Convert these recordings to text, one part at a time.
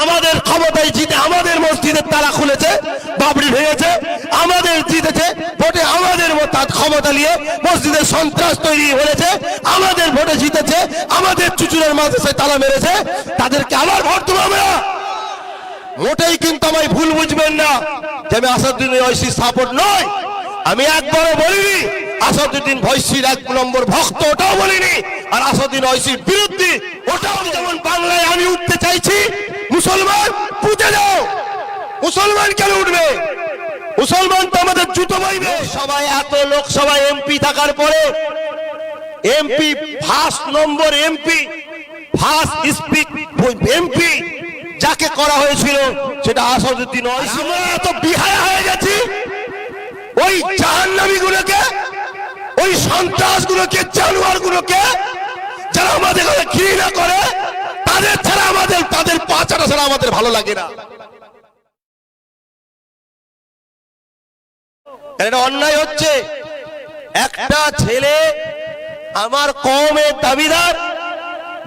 আমাদের ক্ষমতায় জিতে আমাদের মসজিদের তালা খুলেছে, বাবরি ভেঙেছে, আমাদের জিতেছে, ভোটে আমাদের মত- ক্ষমতা নিয়ে মসজিদের সন্ত্রাস তৈরি হয়েছে, আমাদের ভোটে জিতেছে, আমাদের চুচুরের মাদ্রাসায় তালা মেরেছে, তাদেরকে আবার ভোট দেবো আমরা। মোটেই কিন্তু আমায় ভুল বুঝবেন না যে আমি আসাদুদ্দিন ঐশী সাপোর্ট নয় আমি একবারও বলিনি, আসাদুদ্দিন ভৈশীর এক নম্বর ভক্ত ওটাও বলিনি, আর আসাদুদ্দিন ঐশীর বিরুদ্ধে ওটাও যেমন বাংলায় আমি উঠতে চাইছি মুসলমান পুঁতে দাও। মুসলমান কেন উঠবে? মুসলমান তো আমাদের জুতো বাইবে সবাই এত লোকসভায় এমপি থাকার পরে MP first number MP first speak MP যাকে করা হয়েছিল সেটা আসাদুদ্দিন এত বিহায় হয়ে গেছি। ওই জাহান্নামী গুলোকে ওই সন্ত্রাস গুলোকে জানোয়ার গুলোকে যারা আমাদের ঘৃণা করে তাদের ছাড়া আমাদের, তাদের পাচারা ছাড়া আমাদের ভালো লাগে না। অন্যায় হচ্ছে। একটা ছেলে আমার কমের দাবিদার,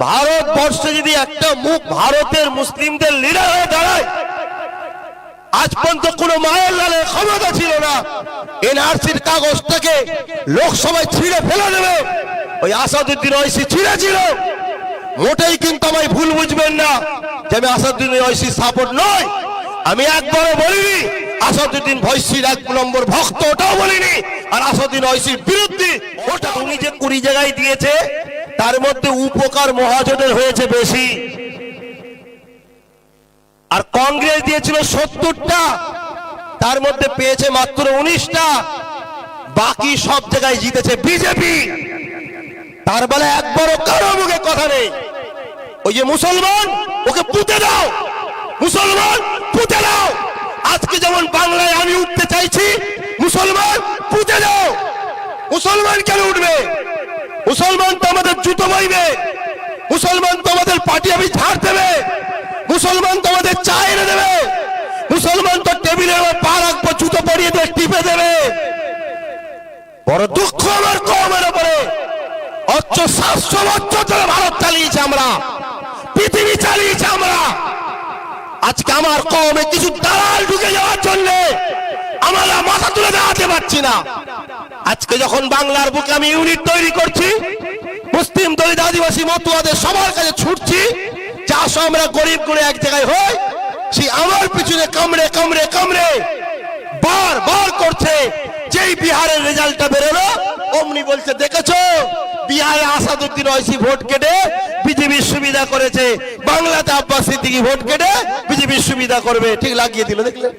ভারতবর্ষে যদি একটা মুখ ভারতের মুসলিমদের লিডার হয়ে দাঁড়ায়, আজ পর্যন্ত কোন মায়ের লালে ক্ষমতা ছিল না। এনআরসির কাগজটাকে লোকসভায় ছিঁড়ে ফেলে দেবে। ওই আসাদুদ্দিন ঐশী ছিঁড়েছিল। মোটেই কিন্তু আমায় ভুল বুঝবেন না যে আমি আসাদুদ্দিন ঐশী সাপোর্ট নয় আমি একবারও বলিনি, আসাদুদ্দিন ভৈশীর এক নম্বর ভক্ত ওটাও বলিনি, আর আসাদুদ্দিন ঐশীর বিরুদ্ধে ওটা উনি যে কুড়ি জায়গায় দিয়েছে, তার মধ্যে উপকার মহাজনের হয়েছে বেশি। আর কংগ্রেস দিয়েছিল সত্তরটা, তার মধ্যে পেয়েছে মাত্র উনিশটা, বাকি সব জায়গায় জিতেছে বিজেপি। তার বেলা একবারও কারও মুখে কথা নেই। ওই যে মুসলমান, ওকে পুঁতে দাও। মুসলমান, পুঁতে দাও। আজকে যেমন বাংলায় আমি উঠতে চাইছি, মুসলমান, পুঁতে দাও। মুসলমান কেন উঠবে? মুসলমান তো আমাদের জুতো বইবে মুসলমান তো আমাদের পার্টি আমি ছাড় দেবে। মুসলমান তো আমাদের চা এনে দেবে। মুসলমান তো টেবিলের পা রাখব, জুতো পরিয়ে দেবে টিপে দেবে। বড় দুঃখ আমার কমের অথচ সাতশো বছর ভারত চালিয়েছে আমরা। পৃথিবী চালিয়েছে আমরা। আজকে আমার কমে কিছু দালাল ঢুকে যাওয়ার জন্য আমরা মাথা তুলে দাঁড়াতে পারছি না। আজকে যখন বাংলার বুকে আমি ইউনিট তৈরি করছি, মুসলিম দলিত আদিবাসী মতুয়াদের সবার কাছে ছুটছি, যা আমরা গরিব করে এক জায়গায় হই, সেই আমার পিছনে কামড়ে কামড়ে কামড়ে বার বার করছে, যেই বিহারের রেজাল্টটা বেরোলো, অমনি বলছে, দেখেছ? বিহারে আসাদুদ্দিন ঐশী ভোট কেটে বিজেপির সুবিধা করেছে। বাংলাতে আব্বাস সিদ্দিকি ভোট কেটে বিজেপির সুবিধা করবে। ঠিক লাগিয়ে দিল, দেখলে?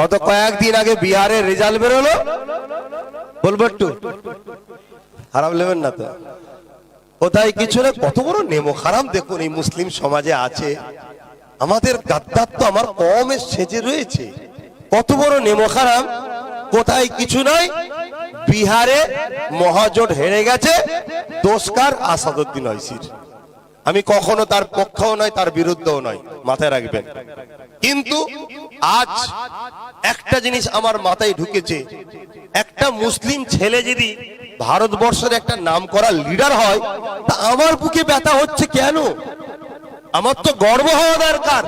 গত কয়েকদিন আগে বিহারের রেজাল্ট বেরোলো। বলব একটু? খারাপ নেবেন না তো। কোথায় কিছু না, কত বড় নেমো খারাপ। দেখুন, এই মুসলিম সমাজে আছে। আমাদের গাদ্দার তো আমার কমে সেজে রয়েছে। কত বড় নেমো খারাপ। কোথায় কিছু নয় বিহারে মহাজোট হেরে গেছে দোষকার আসাদুদ্দিন ঐশীর। আমি কখনো তার পক্ষও নয় তার বিরুদ্ধেও নয় মাথায় রাখবেন। কিন্তু আজ একটা জিনিস আমার মাথায় ঢুকেছে, একটা মুসলিম ছেলে যদি ভারতবর্ষের একটা নাম করা লিডার হয়, তা আমার বুকে ব্যথা হচ্ছে কেন? আমার তো গর্ব হওয়া দরকার।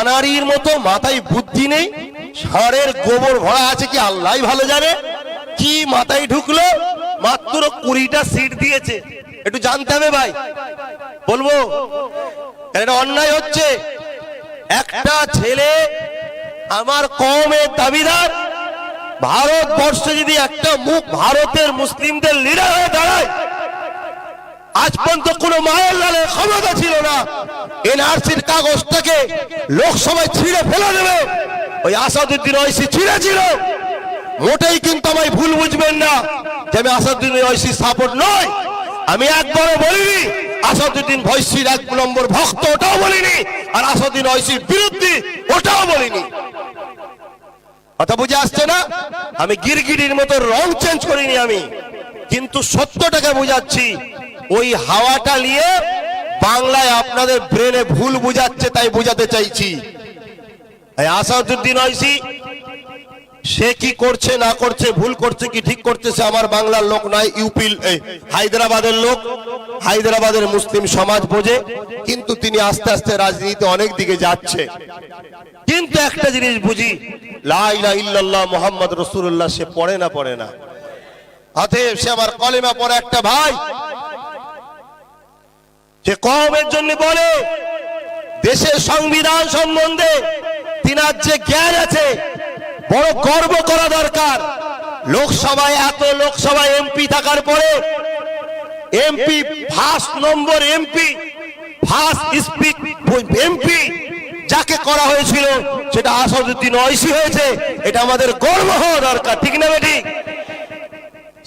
আনারির মতো মাথায় বুদ্ধি নেই, ষাঁড়ের গোবর ভরা আছে কি আল্লাহ ভালো জানে? কি মাথায় ঢুকলো? মাত্র কুড়িটা সিট দিয়েছে। একটু জানতে হবে ভাই। বলব এটা অন্যায় হচ্ছে? একটা ছেলে আমার কমের দাবিদার, ভারতবর্ষে যদি একটা মুখ ভারতের মুসলিমদের লিডার হয়ে দাঁড়ায়, আজ পর্যন্ত কোন মায়ের লালে ক্ষমতা ছিল না। এনআরসির কাগজটাকে লোকসভায় ছিঁড়ে ফেলে দেবে। ওই আসাদুদ্দিন ঐশী ছিঁড়েছিল। মোটেই কিন্তু আমায় ভুল বুঝবেন না যে আমি আসাদুদ্দিন ঐশী সাপোর্ট নয় আমি একবারও বলিনি, আসাদুদ্দিন ভৈশীর এক নম্বর ভক্ত ওটাও বলিনি, আর আসাদুদ্দিন ঐশীর বিরুদ্ধে ওটাও বলিনি। কথা বুঝে আসছে না? আমি গিরগিরির মতো রং চেঞ্জ করিনি আমি, কিন্তু সত্যটাকে বুঝাচ্ছি, ওই হাওয়াটা নিয়ে বাংলায় আপনাদের ব্রেনে ভুল বুঝাচ্ছে তাই বুঝাতে চাইছি। আসাদুদ্দিন ঐশী সে কি করছে, না করছে, ভুল করছে, কি ঠিক করতেছে আমার বাংলার লোক নয়, ইউপি হায়দ্রাবাদের লোক। হায়দ্রাবাদের মুসলিম সমাজ বোঝে, কিন্তু তিনি আস্তে আস্তে রাজনীতি অনেক দিকে যাচ্ছে। কিন্তু একটা জিনিস বুঝি লাইলা ইল্লাল্লাহ মোহাম্মদ রসুল্লাহ সে পড়ে না পড়ে না। হাতে সে আমার কলেমা পড়ে একটা ভাই। সে কমের জন্য বলে, দেশের সংবিধান সম্বন্ধে তিনার যে জ্ঞান আছে বড় গর্ব করা দরকার। লোকসভায় এত লোকসভায় এমপি থাকার পরে MP first number MP first speak MP যাকে করা হয়েছিল, সেটা আসাদুদ্দিন ঐশী হয়েছে। এটা আমাদের গর্ব হওয়া দরকার, ঠিক না বেটি?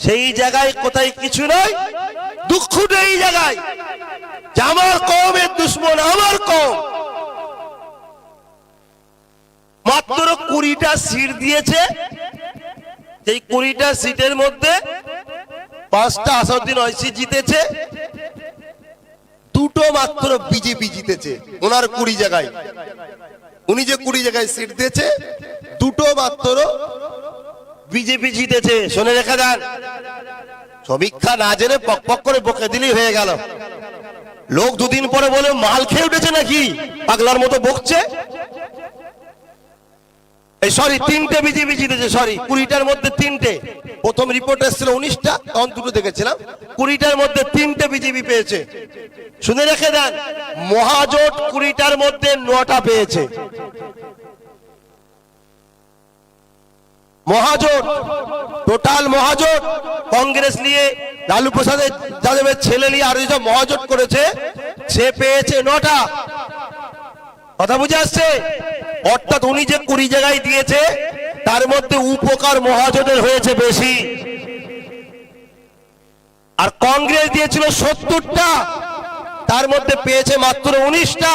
সেই জায়গায় কোথায় কিছু নয় দুঃখ এই জায়গায়। যে আমার কমের দুশ্মন আমার কম। মাত্র কুড়িটা সিট দিয়েছে। এই কুড়িটা সিটের মধ্যে পাঁচটা আসাউদ্দিন ঐশী জিতেছে। দুটো মাত্র বিজেপি জিতেছে, ওনার কুড়ি জায়গায়। উনি যে কুড়ি জায়গায় সিট দিয়েছে, দুটো মাত্র বিজেপি জিতেছে। শুনে রেখে দেন সমীক্ষা না জেনে পক পক করে বকে দিলেই হয়ে গেল। লোক দুদিন পরে বলে, মাল খেয়ে উঠেছে নাকি? পাগলার মতো বকছে। সরি তিনটে বিজেপি জিতেছে সরি কুড়িটার মধ্যে তিনটে। প্রথম রিপোর্ট এসেছিল উনিশটা, তখন দুটো দেখেছিলাম। কুড়িটার মধ্যে তিনটে বিজেপি পেয়েছে। শুনে রেখে দেন, মহাজোট কুড়িটার মধ্যে নটা পেয়েছে। মহাজোট, টোটাল মহাজোট, কংগ্রেস নিয়ে লালু প্রসাদের যাদবের ছেলে নিয়ে আরও যেসব মহাজোট করেছে, সে পেয়েছে নটা। কথা বুঝে আসছে? অর্থাৎ উনি যে কুড়ি জায়গায় দিয়েছে, তার মধ্যে উপকার মহাজনের হয়েছে বেশি। আর কংগ্রেস দিয়েছিল সত্তরটা, তার মধ্যে পেয়েছে মাত্র উনিশটা।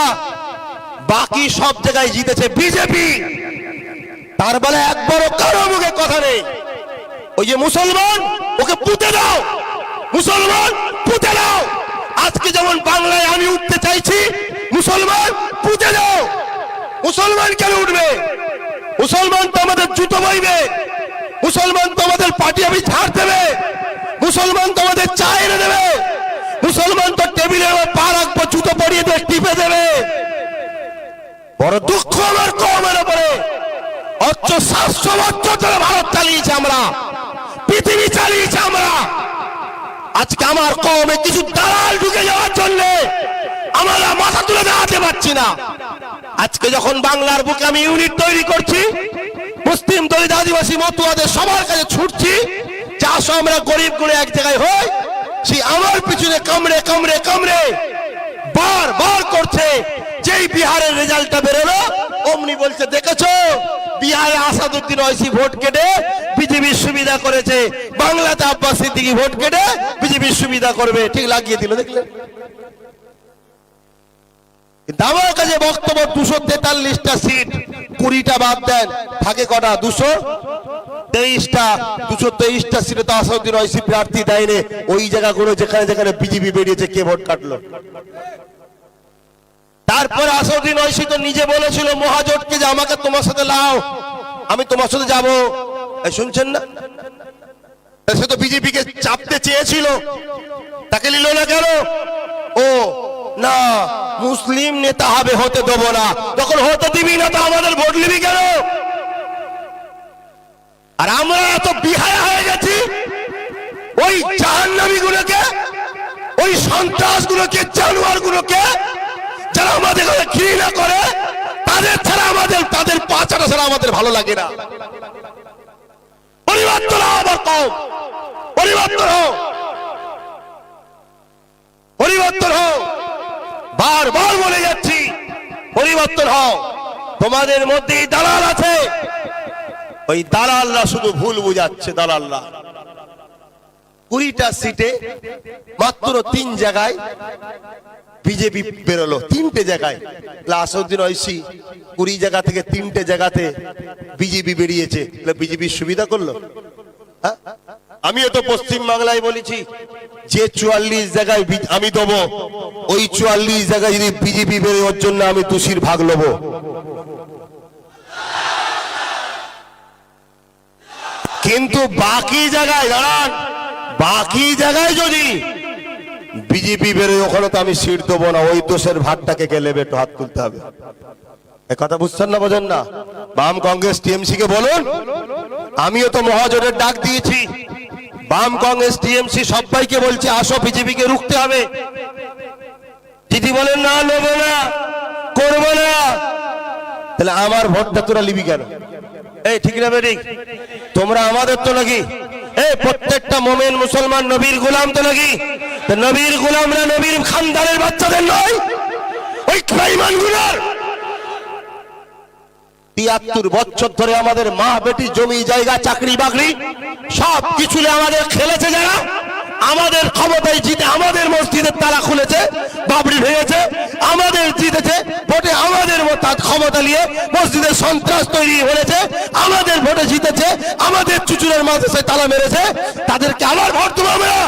বাকি সব জায়গায় জিতেছে বিজেপি। তার বেলা একবারও কারও মুখে কথা নেই। ওই যে মুসলমান, ওকে পুঁতে দাও। মুসলমান, পুঁতে দাও আজকে যেমন বাংলায় আমি উঠতে চাইছি, মুসলমান পুঁতে দাও। মুসলমান কেন উঠবে? মুসলমান তো আমাদের জুতো বইবে মুসলমান তো আমাদের পার্টি আমি ছাড় দেবে। মুসলমান তো আমাদের চা এনে দেবে। মুসলমান তো টেবিলে পা রাখব, জুতো পরিয়ে দিয়ে টিপে দেবে। বড় দুঃখ আমার কমের উপরে। অথচ সাতশো বছর ধরে ভারত চালিয়েছে আমরা। পৃথিবী চালিয়েছে আমরা। আজকে আমার কমে কিছু দালাল ঢুকে যাওয়ার জন্য আমরা মাথা তুলে দাঁড়াতে পারছি না। আজকে যখন বাংলার বুকে আমি ইউনিট তৈরি করছি, মুসলিম দলিত আদিবাসী মতুয়াদের সবার কাছে ছুটছি, যা আসো আমরা গরিবগুলো এক জায়গায় হই, সেই আমার পিছনে কামড়ে কামড়ে কামড়ে বার বার করছে। যেই বিহারের রেজাল্টটা বেরোলো, অমনি বলছে, দেখেছ? বিহারে আসাদুদ্দিন ঐশী ভোট কেটে বিজেপির সুবিধা করেছে। বাংলাতে আব্বাস সিদ্দিকি ভোট কেটে বিজেপির সুবিধা করবে। ঠিক লাগিয়ে দিল দেখলেন আমার কাছে বক্তব্য দুশো তেতাল্লিশটা সিট কুড়িটা বাদ দেন, থাকে কটা? দুশো তেইশটা দুশো তেইশটা সিটে তো আসাদুদ্দিন ঐশী প্রার্থী দেয়নি। ওই জায়গাগুলো যেখানে যেখানে বিজেপি বেরিয়েছে, কে ভোট কাটলো? তারপরে আসাদুদ্দিন ঐশী তো নিজে বলেছিল, মহাজোটকে যে আমাকে তোমার সাথে লাও, আমি তোমার সাথে যাব। শুনছেন না? সে তো বিজেপিকে চাপতে চেয়েছিল। তাকে নিল না কেন? ও না, মুসলিম নেতা হবে হতে দেবো না। তখন হতে দিবি না, তো আমাদের ভোট নিবি কেন? আর আমরা এত বিহায় হয়ে গেছি, ওই জাহান্নামী গুলোকে ওই সন্ত্রাস গুলোকে জানোয়ার গুলোকে যারা আমাদের ঘৃণা করে, তাদের ছাড়া আমাদের, তাদের পাচারা ছাড়া আমাদের ভালো লাগে না। পরিবর্তন আবার কম। পরিবর্তন হও। পরিবর্তন হও। বারবার বলে যাচ্ছি, পরিবর্তন হও। তোমাদের মধ্যে দালাল আছে। ওই দালালরা শুধু ভুল বুঝাচ্ছে, দালালরা। কুড়িটা সিটে মাত্র তিন জায়গায় বিজেপি বেরোলো, তিনটে জায়গায়। আসাউদ্দিন ঐশী কুড়ি জায়গা থেকে তিনটে জায়গাতে বিজেপি বেরিয়েছে। বিজেপির সুবিধা করল। হ্যাঁ? আমিও তো পশ্চিম বাংলায় বলেছি যে চুয়াল্লিশ জায়গায় আমি দেবো, ওই চুয়াল্লিশ জায়গায় যদি বিজেপি বেরোয় ওর জন্য আমি তুষির ভাগ নেব। কিন্তু বাকি জায়গায়, দাঁড়ান, বাকি জায়গায় যদি বিজেপি বেরোয় ওখানে তো আমি সিট দেবো না, ওই দোষের ভাতটাকে নেবে একটু হাত তুলতে হবে। কথা বুঝছেন না, বোঝেন না? বাম কংগ্রেস টিএমসি কে বলুন, আমিও তো মহাজোটের ডাক দিয়েছি। বাম কংগ্রেস, টিএমসি সবাইকে বলছে, আসো বিজেপি কে রুখতে হবে। দিদি বলেন, না, নেব না, করব না। তাহলে আমার ভোটটা তোরা লিবি কেন? এই, ঠিক না বেঠিক? তোমরা আমাদের তো নাকি, এই, প্রত্যেকটা মোমেন মুসলমান নবীর গোলাম তো নাকি? নবীর গোলামরা নবীর খানদানের বাচ্চাদের নয়? ওই ক্রাইমানগুলার তিয়াত্তর বছর ধরে আমাদের মা বেটি জমি, জায়গা, চাকরি, বাকরি, সব কিছু আমাদের খেলেছে যারা। আমাদের ক্ষমতায় জিতে আমাদের মসজিদের তালা খুলেছে, বাবরি ভেঙেছে, আমাদের জিতেছে, ভোটে আমাদের মতো ক্ষমতা নিয়ে মসজিদের সন্ত্রাস তৈরি হয়েছে, আমাদের ভোটে জিতেছে, আমাদের চুচুরের মাঝে তালা মেরেছে, তাদেরকে আবার ভোট দেবো আমরা।